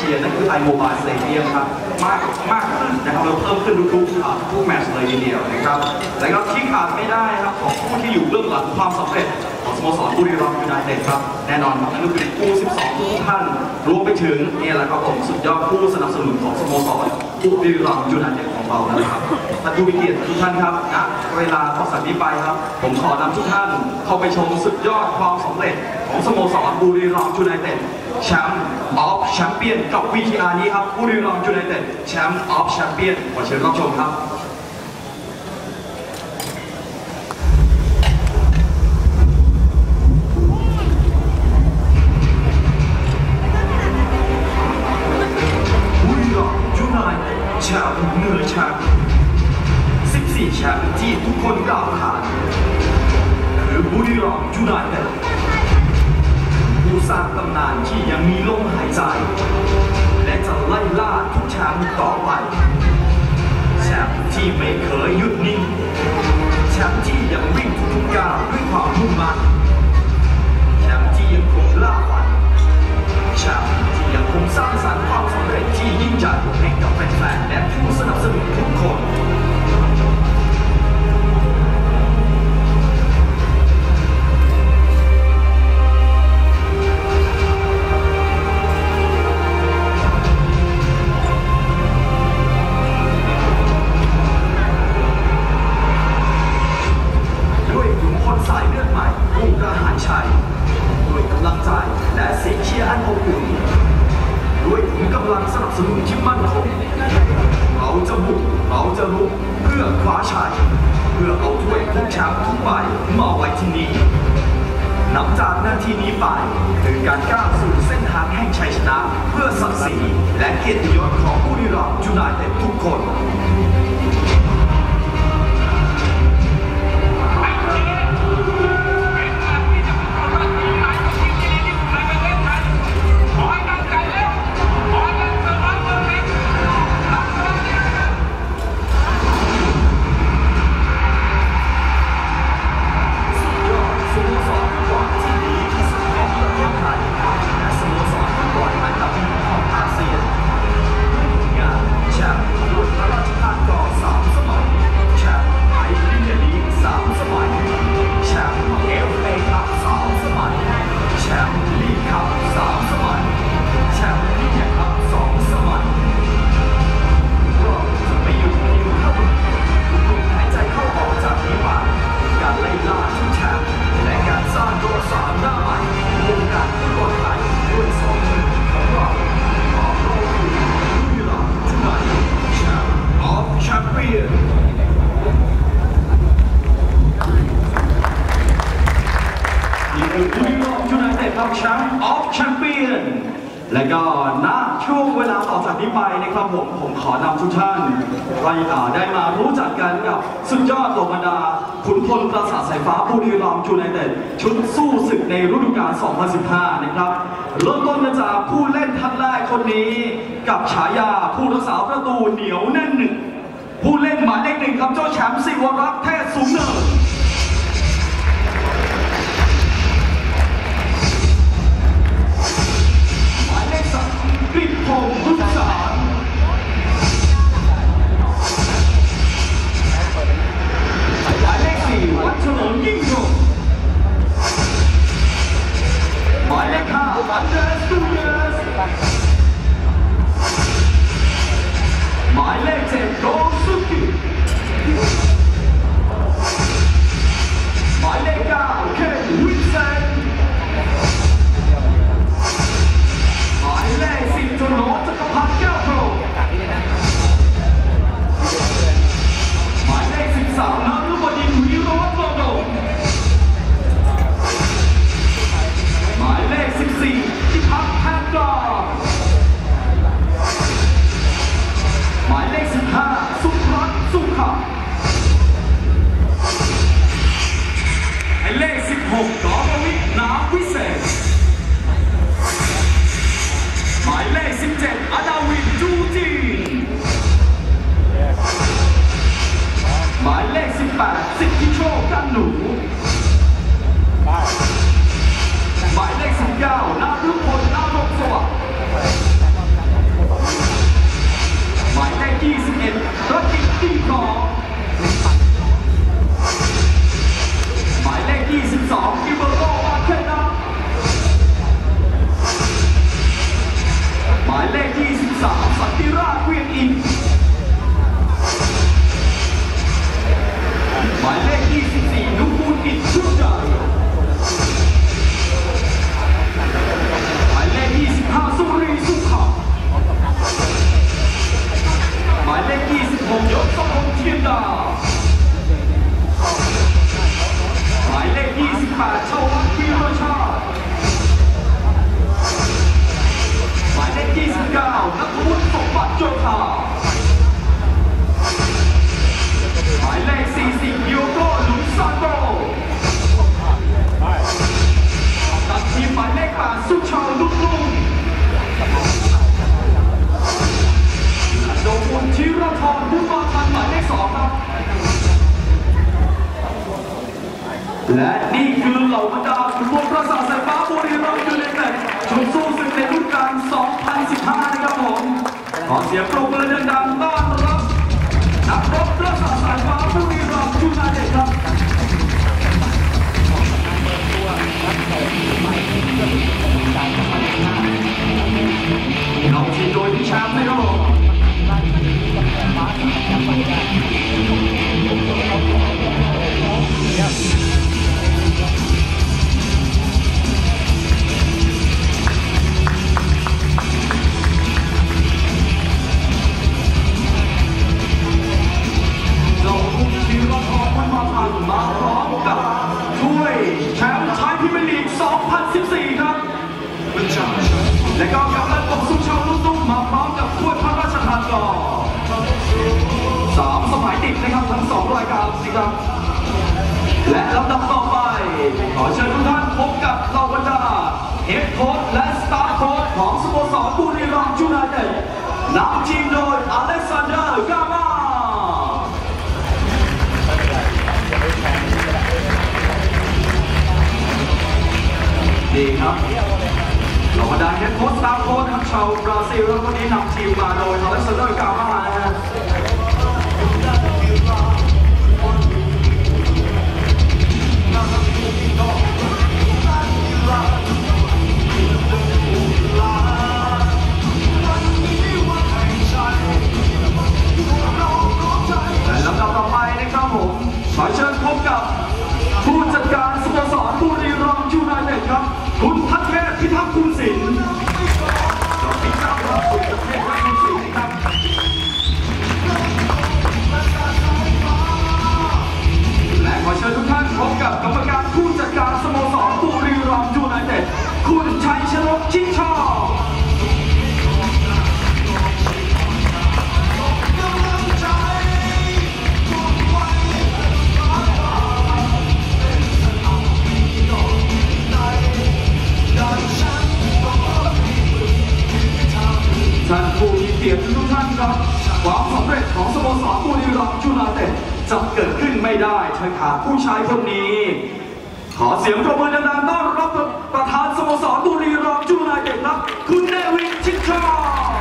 เชียนั่นคือไอโมบายสเตเดียมครับมากมากขึ้นนะครับเราเพิ่มขึ้นทุกๆทุกแมตช์เลยทีเดียวนะครับและก็ที่ขาดไม่ได้ครับของผู้ที่อยู่เบื้องหลังความสำเร็จของสโมสรบุรีรัมย์ยูไนเต็ดครับแน่นอนครับนั่นก็คือผู้ 12ทุกท่านรวมไปถึงเนี่ยแหละครับผมสุดยอดผู้สนับสนุนของสโมสรบุรีรัมย์ยูไนเต็ดของเรานะครับท่านผู้มีเกียรติทุกท่านครับณเวลาต่อจากนี้ไปครับ ผมขอนำทุกท่านเข้าไปชมสุดยอดความสำเร็จของสโมสรบุรีรัมย์ยูไนเต็ด แชมป์ออฟแชมเปี้ยนกับ VTR นี้ครับบุรีรัมย์ยูไนเต็ดแชมป์ออฟแชมเปี้ยนขอเชิญรับชมครับบุ สร้างสรรค์ความสำเร็จที่ยิ่งใหญ่ให้กับแฟนๆและผู้ ถ้วยทุกแชมป์ทุกใบมาไว้ที่นี่ นับจากนาทีนี้ไปคือการก้าวสู่เส้นทางแห่งชัยชนะ เพื่อศักดิ์ศรีและเกียรติยศของผู้ริรัมย์ยูไนเต็ดทุกคน แชมป์ออฟแชมเปี้ยนและก็ณช่วงเวลาต่อจากนี้ไปนะครับผมผมขอนำทุกท่านไปได้มารู้จักกันกับสุดยอดเหล่าบรรดาขุนพลปราสาทสายฟ้าบุรีรัมย์ยูไนเต็ดชุดสู้ศึกในฤดูกาล 2015 นะครับเริ่มต้นมาจากผู้เล่นท่านแรกคนนี้ กับฉายาผู้รักษาประตูเหนียวแน่นหนึ่งผู้เล่นหมายเลขหนึ่งครับเจ้าแชมป์สิวรักษ์เทศสูงเนิน และนี่คือเหล่าบรรดาขุนพลประสาทสายฟ้าบุรีรัมย์ยูไนเต็ดชมสู้ศึกในรุ่นกลาง 2015 นะครับผมขอเสียงปรบมือดังๆต้อนรับนักรบประสาทสายฟ้าบุรีรัมย์ยูไนเต็ดครับเราทีโดยพี่แชมป์นะครับผม มาพร้อมกับถ้วยแชมป์ไทยพรีเมียร์ลีก 2014 ครับ และก็กำลังตกสู่ชาวลูกตุ้มมาพร้อมกับถ้วยพระราชทานก่อสามสมัยติดนะครับทั้งสองรายการนะครับ ดีครับเหล่าบรรดาเฮดโค้ชสตาฟโค้ชทั้งชาวบราซิลแล้ววันนี้นำทีมมาโดยอเล็กซานเดอร์กาม ชนกชิดชอบท่านผู้มีเกียรติทุกท่านครับความสำเร็จของสโมสรบุรีรัมย์ยูไนเต็ดจะเกิดขึ้นไม่ได้ถ้าขาดผู้ชายคนนี้ ขอเสียงปรบมือดังๆต้อนรับประธาน โมสรบุรีรัมย์ยูไนเต็ดครับ คุณเนวินชิดชอบ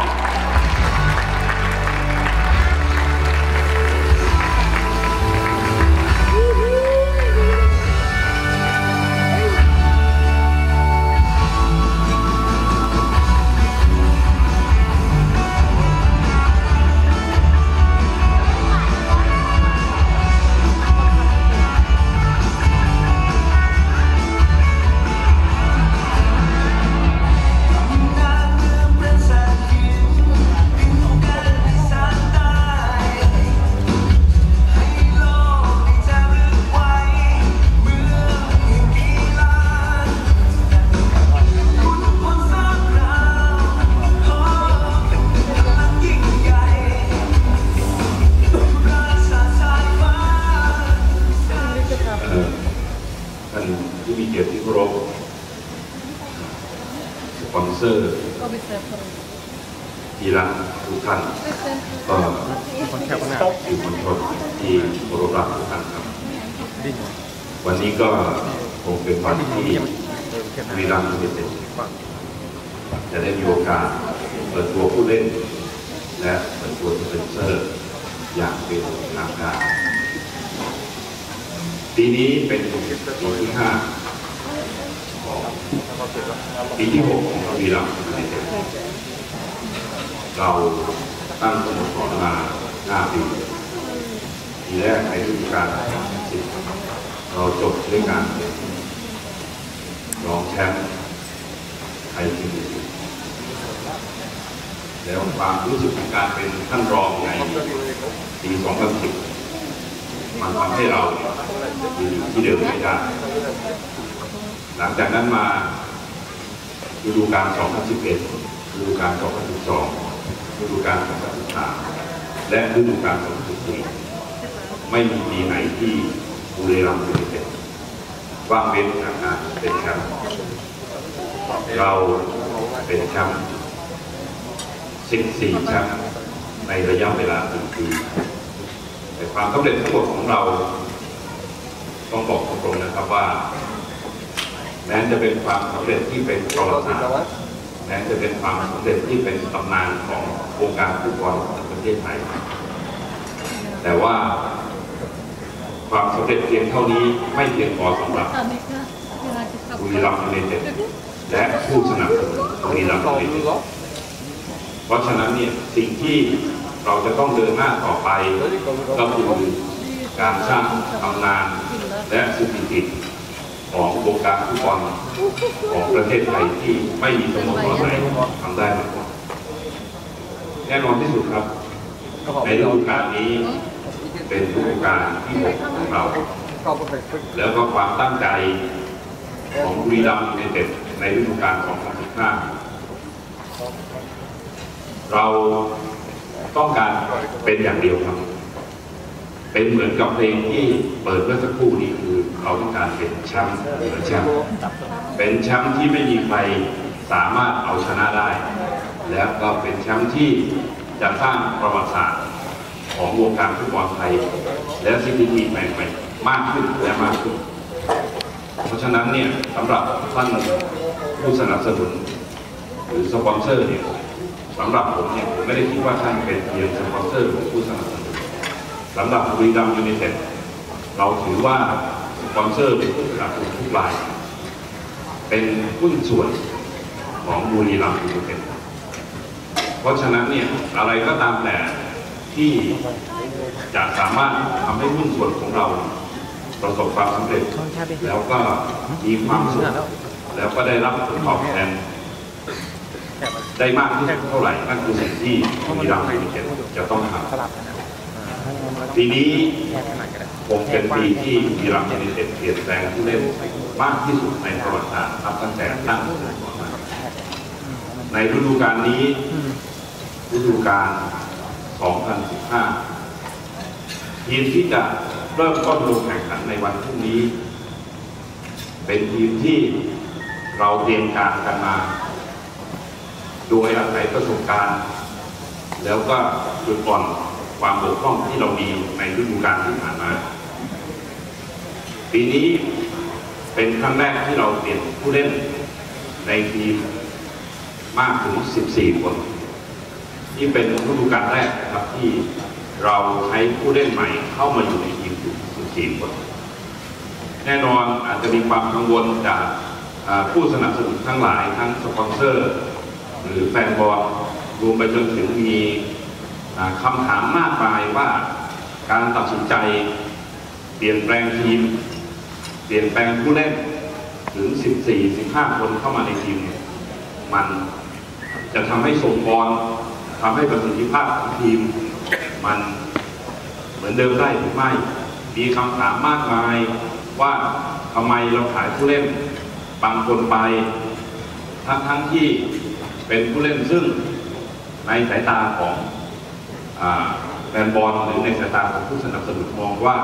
ตัวสปอนเซอร์อย่างเป็นทางการปีนี้เป็นปีที่ห้าของปีที่หกของวีรัมย์ยูไนเราตั้งสโมสรมา5ปีปีแรกในฤดูกาล10เราจบด้วยการรองแชมป์ไทยพรีเมียร์ แล้วความรู้สึกของการเป็นท่านรองในปี2010มันทำให้เราอยู่ที่เดิมไม่ได้ หลังจากนั้นมาฤดูกาล2011ฤดูกาล2012ฤดูกาล2013 และฤดูกาล2014 ไม่มีปีไหนที่บุรีรัมย์ยูไนเต็ดว่างเว้นจากการเป็นแชมป์เราเป็นแชมป์ 14แชมป์ในระยะเวลาหนึ่งปีแต่ความสำเร็จทั้งหมดของเรา ต้องบอกตรงๆนะครับว่าแม้จะเป็นความสำเร็จที่เป็นประวัติศาสตร์แม้จะเป็นความสำเร็จที่เป็นตำนานของวงการฟุตบอลของประเทศไทย แต่ว่าความสำเร็จเพียงเท่านี้ไม่เพียงพอสำหรับบุรีรัมย์ยูไนเต็ดและผู้สนับสนุนบุรีรัมย์ยูไนเต็ด เพราะฉะนั้นเนี่ยสิ่งที่เราจะต้องเดินหน้าต่อไปก็คือการสร้างตำนานและสถิติของวงการฟุตบอลของประเทศไทยที่ไม่มีสโมสรไหนทำได้มาก่อนแน่นอนที่สุดครับ ในฤดูกาลนี้เป็นฤดูกาลที่หกของเรา แล้วก็ความตั้งใจของบุรีรัมย์ยูไนเต็ดในฤดูกาล2015 เราต้องการเป็นอย่างเดียวครับ เป็นเหมือนกับเพลงที่เปิดเมื่อสักครู่นี้คือเราต้องการเป็นแชมป์เหนือแชมป์เป็นแชมป์ที่ไม่มีใครสามารถเอาชนะได้ และก็เป็นแชมป์ที่จะสร้างประวัติศาสตร์ของวงการฟุตบอลไทย และสถิติใหม่ๆมากขึ้นและมากขึ้น เพราะฉะนั้นเนี่ยสำหรับท่านผู้สนับสนุน หรือสปอนเซอร์เนี่ย สำหรับผมเนี่ยผมไม่ได้คิดว่าท่านเป็นเพียงสปอนเซอร์หรือผู้สนับสนุนสำหรับบุรีรัมย์ยูไนเต็ดเราถือว่าสปอนเซอร์หรือผู้สนับสนุนทุกราย เป็นหุ้นส่วนของบุรีรัมย์ยูไนเต็ดเพราะฉะนั้นเนี่ยอะไรก็ตามแต่ที่จะสามารถทำให้หุ้นส่วนของเรา ประสบความสำเร็จ แล้วก็มีความสุขแล้วก็ได้รับผลตอบแทน ได้มากที่สุดเท่าไหร่นั่นคือสิ่งที่บุรีรัมย์ยูไนเต็ดจะต้องทำปีนี้คงเป็นปีที่บีรัมยูไนเต็ดเปลี่ยนแปลงผู้เล่นมากที่สุดในประวัติศาสตร์นับตั้งแต่ตั้งสโมสรมาในฤดูกาลนี้ฤดูกาล 2015 ทีมที่จะเริ่มต้นลงแข่งขันในวันพรุ่งนี้ เป็นทีมที่เราเตรียมการกันมา โดยอาศัยประสบการณ์ แล้วก็จุดอ่อนความบกพร่องที่เรามีในฤดูกาลที่ผ่านมาปีนี้เป็นครั้งแรกที่เราเปลี่ยนผู้เล่นในทีมมากถึง 14 คนนี่เป็นฤดูกาลแรกนะครับที่เราใช้ผู้เล่นใหม่เข้ามาอยู่ในทีมถึง14 คน แน่นอนอาจจะมีความกังวลจากผู้สนับสนุนทั้งหลายทั้งสปอนเซอร์ หรือแฟนบอลรวมไปจนถึงมีอ่าคำถามมากมายว่าการตัดสินใจ เปลี่ยนแปลงทีม เปลี่ยนแปลงผู้เล่นถึง 14-15 คนเข้ามาในทีมเนี่ยมันจะทำให้ส่งบอลทำให้ประสิทธิภาพของทีม มันเหมือนเดิมได้หรือไม่ มีคำถามมากมายว่าทำไมเราขายผู้เล่นบางคนไป ทั้งทั้งที่ เป็นผู้เล่นซึ่งในสายตาของอแฟนบอลหรือในสายตาของผู้สนับสนุนมองว่า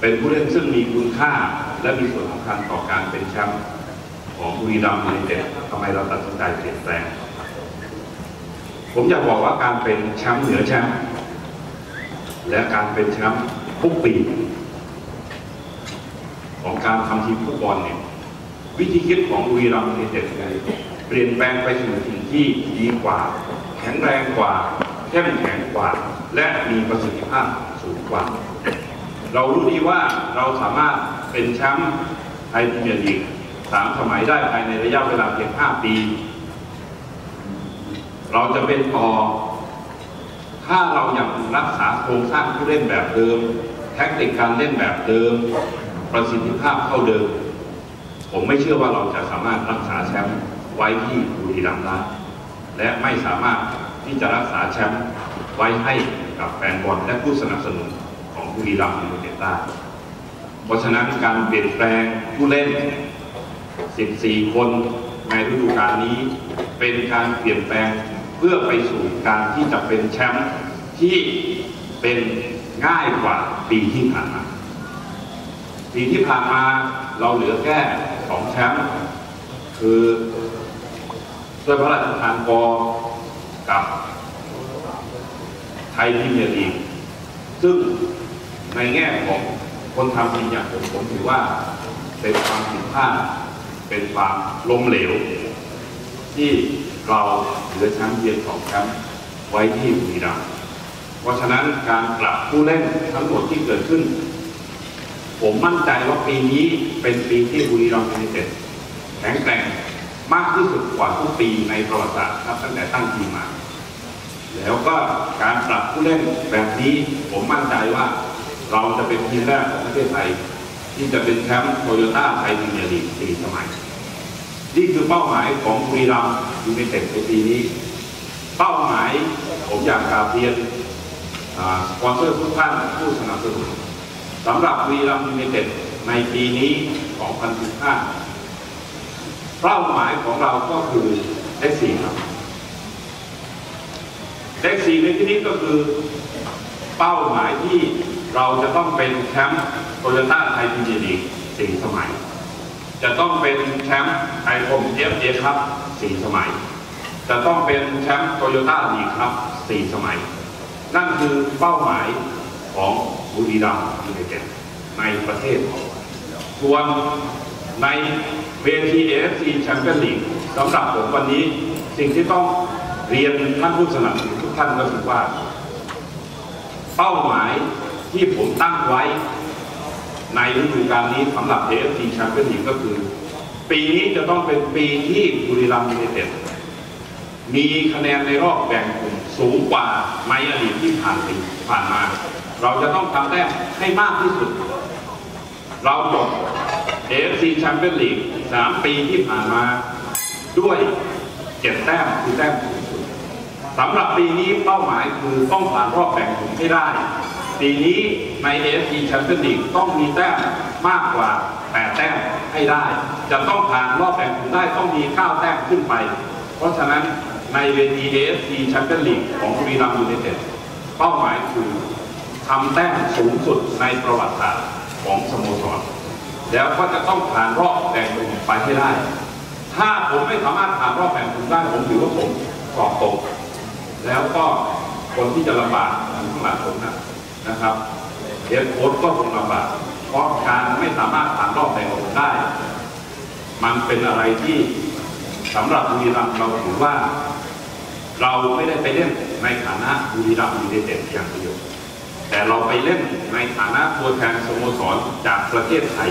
เป็นผู้เล่นซึ่งมีคุณค่าและมีส่วนสำคัญต่อการเป็นแชมป์ของบุรีรัมย์ยูไนเต็ดทำไมเราตัดสินใจเปลี่ยนแปลง ผมอยากบอกว่าการเป็นแชมป์เหนือแชมป์และการเป็นแชมป์ทุกปี ของการทำทีมฟุตบอลเนี่ยวิธีคิดของบุรีรัมย์ยูไนเต็ดคือ เปลี่ยนแปลงไปสู่สิ่งที่ดีกว่า แข็งแรงกว่าเข้มแข็งกว่า และมีประสิทธิภาพสูงกว่า เรารู้ดีว่าเราสามารถเป็นแชมป์ไทยพรีเมียร์ลีกสามสมัยได้ภายในระยะเวลาเพียง5ปี เราจะเป็นต่อ ถ้าเรายังรักษาโครงสร้างผู้เล่นแบบเดิม แทคนิคการเล่นแบบเดิม ประสิทธิภาพเท่าเดิม ผมไม่เชื่อว่าเราจะสามารถรักษาแชมป์ ไว้ที่บุรีรัมย์ได้และไม่สามารถที่จะรักษาแชมป์ไว้ให้กับแฟนบอลและผู้สนับสนุนของบุรีรัมย์ยูไนเต็ดได้เพราะฉะนั้นการเปลี่ยนแปลงผู้เล่น 14 คนในฤดูกาลนี้เป็นการเปลี่ยนแปลงเพื่อไปสู่การที่จะเป็นแชมป์ที่เป็นง่ายกว่าปีที่ผ่านมา ปีที่ผ่านมาเราเหลือแค่สองแชมป์คือ ถ้วยพระราชทานกอกับไทยพรีมียร์ลีกซึ่งในแง่ของคนทำทีมอย่างผมผมถือว่าเป็นความผิดพลาดเป็นความล้มเหลว ที่เราเหลือแชมป์เพียงสองแชมป์ไว้ที่บุรีรัมย์เพราะฉะนั้นการปรับผู้เล่นทั้งหมดที่เกิดขึ้น ผมมั่นใจว่าปีนี้เป็นปีที่บุรีรัมย์ยูไนเต็ดแข็งแกร่ง มากที่สุดกว่าทุกปีในประวัติศาสตร์ครับตั้งแต่ตั้งทีมมา แล้วก็การปรับผู้เล่นแบบนี้ผมมั่นใจว่าเราจะเป็นทีมแรกของประเทศไทย ที่จะเป็นแชมป์โตโยต้าไทยพรีเมียร์ลีกสี่สมัยนี่คือเป้าหมายของบุรีรัมย์ยูไนเต็ดในปีนี้ เป้าหมายผมอยากกราบเรียนอ่าสปอนเซอร์ทุกท่านผู้สนับสนุนสำหรับบุรีรัมย์ยูไนเต็ดในปีนี้ 2015 เป้าหมายของเราก็คือเลขสี่ครับเลขสี่ในที่นี้ก็คือเป้าหมายที่เราจะต้องเป็นแชมป์โตโยต้าไทยพรีเมียร์ลีสี่สมัย จะต้องเป็นแชมป์ไอคอมเอฟเอครับสี่สมัย จะต้องเป็นแชมป์โตโยต้าลีครับสี่สมัย นั่นคือเป้าหมายของบุรีรัมย์ยูไนเต็ดในประเทศของเราส่วนใน เวที AFC แชมเปี้ยนลีกสำหรับผมวันนี้สิ่งที่ต้องเรียนท่านผู้สนับสนุนทุกท่านก็คือว่า เป้าหมายที่ผมตั้งไว้ ในฤดูกาลนี้สำหรับ AFC แชมเปี้ยนลีกก็คือ ปีนี้จะต้องเป็นปีที่บุรีรัมย์ยูไนเต็ดมีคะแนนในรอบแบ่งกลุ่มสูงกว่าในอดีตที่ผ่านปีผ่านมา เราจะต้องทำแต้มให้มากที่สุด เราจบ AFC แชมเปี้ยนลีกสามปีที่ผ่านมาด้วยเจ็ดแต้มคือแต้มสูงสุดสำหรับปีนี้เป้าหมายคือต้องผ่านรอบแบ่งกลุ่มให้ได้ ปีนี้ใน AFC Champions League ต้องมีแต้มมากกว่า8แต้มให้ได้ จะต้องผ่านรอบแบ่งกลุ่มได้ต้องมี9แต้มขึ้นไป เพราะฉะนั้นในเวที AFC Champions League ของบุรีรัมย์ยูไนเต็ดเป้าหมายคือทำแต้มสูงสุดในประวัติศาสตร์ของสโมสร แล้วก็จะต้องผ่านรอบแบ่งกลุ่มไปให้ได้ ถ้าผมไม่สามารถผ่านรอบแบ่งกลุ่มได้ผมถือว่าผมสอบตก แล้วก็คนที่จะลำบากข้างหลังผมนะนะครับเฮดโค้ชก็คงลำบากเพราะการไม่สามารถผ่านรอบแบ่งกลุ่มได้ มันเป็นอะไรที่สำหรับบุรีรัมย์เราถือว่า เราไม่ได้ไปเล่นในฐานะบุรีรัมย์ยูไนเต็ดอย่างเดียว แต่เราไปเล่นในฐานะตัวแทนสโมสรจากประเทศไทย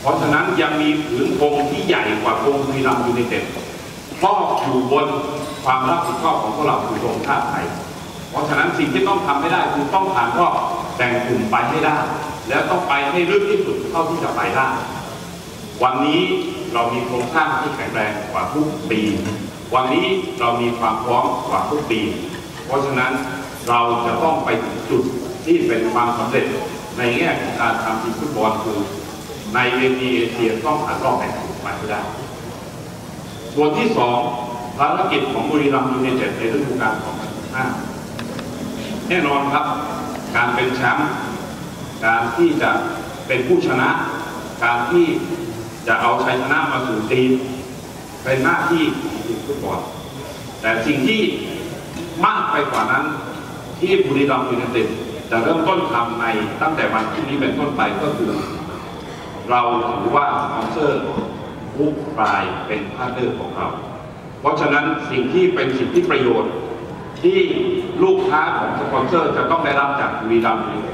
เพราะฉะนั้นยังมีผืนธงที่ใหญ่กว่าธงบุรีรัมย์ยูไนเต็ดครอบอยู่บนความรับผิดชอบของพวกเราคือธงชาติไทย เพราะฉะนั้นสิ่งที่ต้องทำให้ได้คือต้องผ่านรอบแบ่งกลุ่มไปให้ได้ แล้วต้องไปให้ลึกที่สุดเท่าที่จะไปได้ วันนี้เรามีโครงสร้างที่แข็งแรงกว่าทุกปี วันนี้เรามีความพร้อมกว่าทุกปี เพราะฉะนั้น เราจะต้องไปถึงจุดที่เป็นความสำเร็จในแง่ของการทำทีมฟุตบอลคือ ในเวทีเอเชียต้องผ่านรอบแบ่งกลุ่มไปให้ได้ ส่วนที่สองภารกิจของบุรีรัมย์ยูไนเต็ดในฤดูกาล2015แน่นอนครับ การเป็นแชมป์การที่จะเป็นผู้ชนะ การที่จะเอาชัยชนะมาสู่ทีมเป็นหน้าที่ของทีมฟุตบอลแต่สิ่งที่มากไปกว่านั้น ที่บุรีรัมย์ยูไนเต็ดจะเริ่มต้นทำในตั้งแต่วันที่นี้เป็นต้นไปก็คือ เราถือว่าสปอนเซอร์ทุกรายเป็นพาร์ทเนอร์ของเรา เพราะฉะนั้นสิ่งที่เป็นสิทธิประโยชน์ ที่ลูกค้าของสปอนเซอร์จะต้องได้รับจากบุรีรัมย์ยูไนเต็ด